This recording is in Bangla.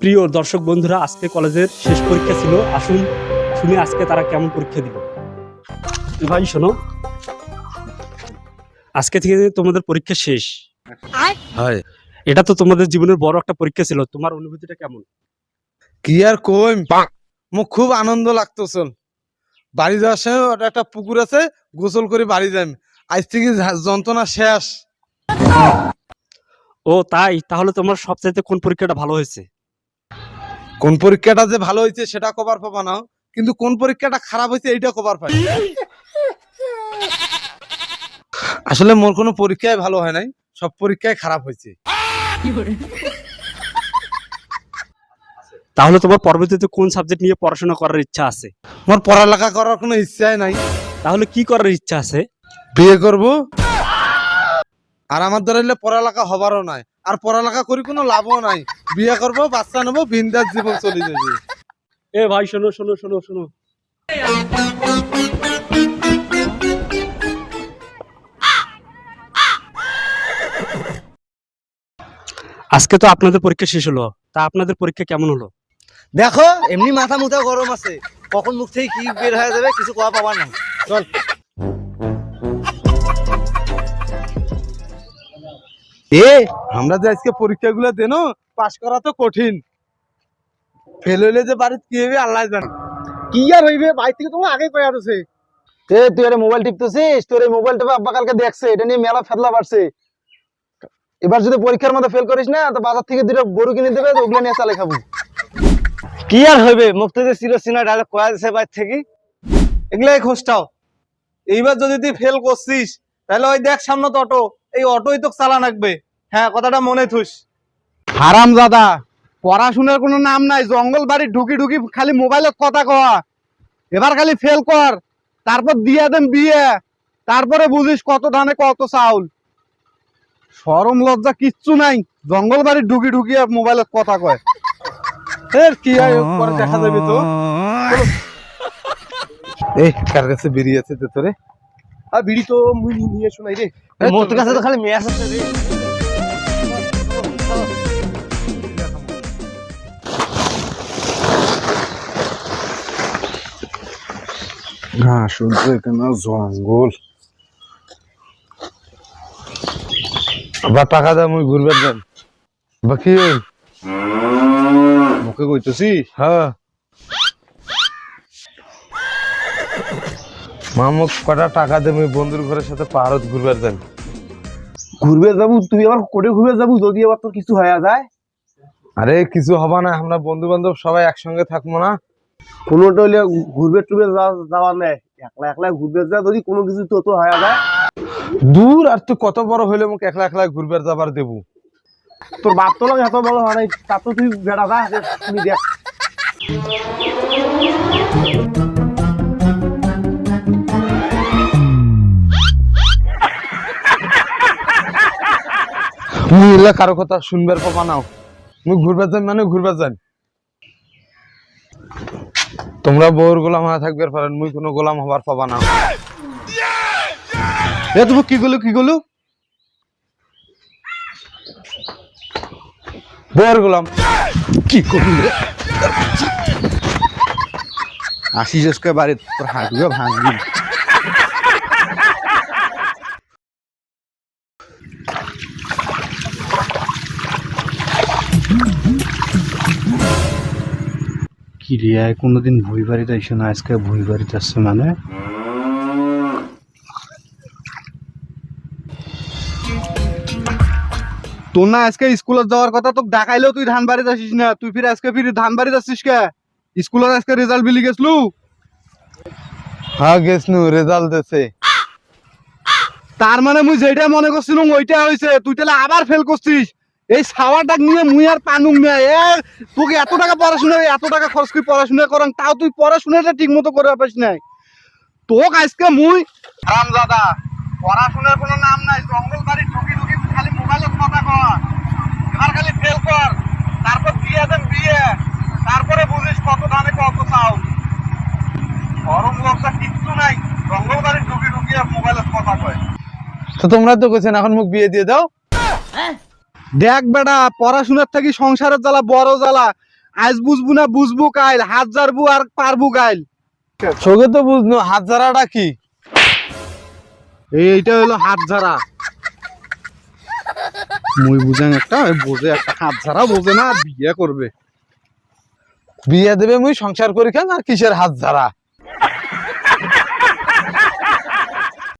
প্রিয় দর্শক বন্ধুরা আজকে কলেজের শেষ পরীক্ষা ছিল। আসুন শুনে আজকে তারা কেমন পরীক্ষা দিল ভাই শোনো। আজকে থেকে তোমাদের পরীক্ষা শেষ। হয় এটা তো তোমাদের জীবনের বড় একটা পরীক্ষা ছিল। তোমার অনুভূতিটা কেমন? কি আর কইম? মোক খুব আনন্দ লাগতেছে। বাড়ি যাওয়ার সময় ওটা একটা পুকুর আছে গোসল করে বাড়ি যাই আজ থেকে যন্ত্রণা শেষ। ও তাই? তাহলে তোমার সবচাইতে কোন পরীক্ষাটা ভালো হয়েছে? কোন পরীক্ষাটা যে ভালো হয়েছে সেটা কবার পাবা না। কিন্তু কোন পরীক্ষাটা খারাপ হয়েছে এইটা কবার পাই আসলে মোর কোনো পরীক্ষায় ভালো হয় নাই সব পরীক্ষায় খারাপ হয়েছে। তাহলে তোমার পরবর্তীতে কোন সাবজেক্ট নিয়ে পড়াশোনা করার ইচ্ছা আছে? মোর পড়ালেখা করার কোনো ইচ্ছাই নাই। তাহলে কি করার ইচ্ছা আছে? বিয়ে করব। আর আমার হইলে পড়ালেখা হবারও নাই। আর পড়ালেখা করি কোনো লাভও নাই। বিয়ে করব বাচ্চা নেব বিন্দাস জীবন চলে যাবে। এ ভাই শোনো শোনো শোনো শোনো। আজকে তো আপনাদের পরীক্ষা শেষ হলো। তা আপনাদের পরীক্ষা কেমন হলো? দেখো এমনি মাথা মুথা গরম আছে। কখন মুখ থেকে কি বের হয়ে যাবে কিছু কোয়া পাবার নাই চল। এ? আমরা যে আজকে পরীক্ষাগুলো দেন পাশ করা তো কঠিন। ফেল হইলে যে বাড়িতে কি হবে আল্লাহ জানে। কি আর হইবে? বাড়ি থেকে তোমার আগে কয়া আছে এ তুই আরে মোবাইল টিপতেছিস? তোর এই মোবাইলটা আব্বা কালকে দেখছে এটা নিয়ে মেলা ফেদলা বাড়ছে। এবার যদি পরীক্ষার মধ্যে ফেল করিস না তো বাজার থেকে দুটো গরু কিনে দেবে তো ওগুলো নিয়ে চালে খাব। কি আর হইবে? মুখ থেকে চির সিনা ডাইরেক্ট কয়া দিছে বাইর থেকে। এগুলাই খোঁজটাও এইবার যদি তুই ফেল করছিস তাহলে ওই দেখ সামনে তো অটো। এই অটোই তো চালা লাগবে হ্যাঁ কথাটা মনে থুস। হারাম দাদা পড়াশোনার কোনো নাম নাই জঙ্গল বাড়ি ঢুকি ঢুকি খালি মোবাইলত কথা কয়া। এবার খালি ফেল কর তারপর দিয়ে দেন বিয়ে তারপরে বুঝিস কত ধানে কত চাউল। সরম লজ্জা কিচ্ছু নাই জঙ্গল বাড়ি ঢুকি ঢুকি আর মোবাইলত কথা কয়। এর কি হয় পরে দেখা যাবে তো এই কার কাছে বেরিয়েছে তো তোরে? আর বিড়ি তো মুই নিয়ে শোনাই রে। মোর কাছে তো খালি মেয়াস আছে রে। না এখানে জঙ্গল। আবার টাকা দাম ওই ঘুরবে দেন বাকি মুখে কইতেছি? হ্যাঁ। মামুক কটা টাকা দেবে? বন্ধুর ঘরের সাথে পাহাড়ত ঘুরবে দেন ঘুরবে যাব তুই আবার কোটে ঘুরবে যাব যদি আবার তোর কিছু হয়ে যায়। আরে কিছু হবে না আমরা বন্ধু বান্ধব সবাই একসঙ্গে থাকব না। কোনোটা হইলে ঘুরবে টুরবে যাওয়ার নেই। একলা একলা ঘুরবে যা যদি কোনো কিছু তো তো হয়ে যায়। দূর আর তুই কত বড় হইলে মুখ একলা একলা ঘুরবে যাবার দেবো? তোর বাপ তো এত বড় হয় নাই তা তো তুই বেড়া যা তুমি দেখ। এলা কারও কথা শুনবার পাবা নাও। ঘুরবার যান মানে ঘুরবার যান। তোমরা বউর গোলাম হয়ে থাকবে পারেন মুই কোনো গোলাম হবার পাবা না। এ তুমি কি গেলো কি গেলো বউর গোলাম। কি করবি রে আসিস বাড়ি তোর হাঁটুকে ভাঙবি কি রে কোনোদিন ভুই বাড়িতে আইসো না আজকে ভুই বাড়িতে আসছে মানে। তোর না আজকে স্কুলে যাওয়ার কথা তোকে দেখাইলেও তুই ধান বাড়িতে আসিস না। তুই ফির আজকে ফির ধান বাড়িতে আসিস কে? স্কুলের আজকে রেজাল্ট বিলি গেছলু? হ্যাঁ গেছ নু রেজাল্ট দেছে। তার মানে মুই যেটা মনে করছিলাম ওইটা হয়েছে তুই তাহলে আবার ফেল করছিস। এই সাওয়ারটা নিয়ে মুই আর পানুম না এ তোকে এত টাকা পড়াশোনা এত টাকা খরচ করে পড়াশোনা করান তাও তুই পড়াশোনাটা ঠিক মতো করে পারিস নাই। তোক আজকে মুই রাম দাদা পড়াশোনার কোনো নাম নাই জঙ্গল বাড়ি ঢুকি ঢুকি খালি মোবাইলত কথা কর এবার খালি ফেল কর। তারপর বিয়ে দেন বিয়ে? তারপরে বুঝিস কত ধানে কত চাও গরম লজ্জা কিচ্ছু নাই জঙ্গল বাড়ি ঢুকি ঢুকি আর মোবাইলত কথা কয়। তো তোমরা তো কইছেন এখন মুখ বিয়ে দিয়ে দাও। দেখ বেটা পড়াশোনার থাকি সংসারের জ্বালা বড় জ্বালা। আজ বুঝব না বুঝব কাইল হাত জারবো আর পারব কাইল। চোখে তো বুঝলো হাত ঝাড়াটা কি? এইটা হলো হাত ঝাড়া মুই বুঝেন একটা বোঝে একটা হাত ঝাড়া বোঝে না আর বিয়ে করবে। বিয়ে দেবে মুই সংসার করি খান আর কিসের হাত ঝাড়া